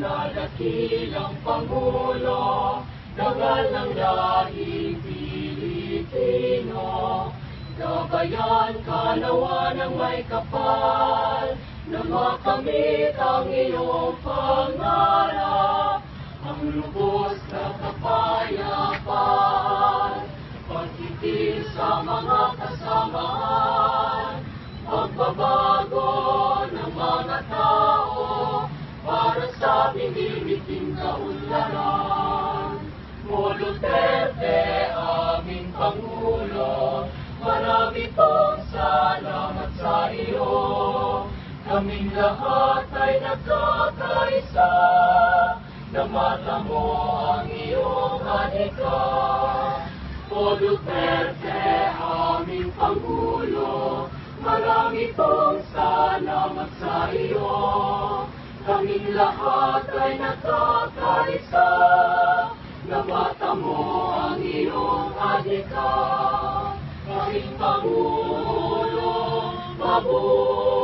dakilang Pangulo, dangal ng lahing Pilipino. Gabayan ka nawa ng may kapal, na makamit ang iyong pangarap, ang lubos na kapayapaan, pagkitil sa mga sa binimiting kaunlaran. O Duterte, aming Pangulo, marami pong salamat sa iyo. Kaming lahat ay nagkakaisa, na mata mo ang iyong adhika. O Duterte, aming Pangulo, marami pong salamat sa iyo. Kaming lahat ay nagkakaisa, na mata mo ang iyong adhika. Kaming Pangulo, mabuhay.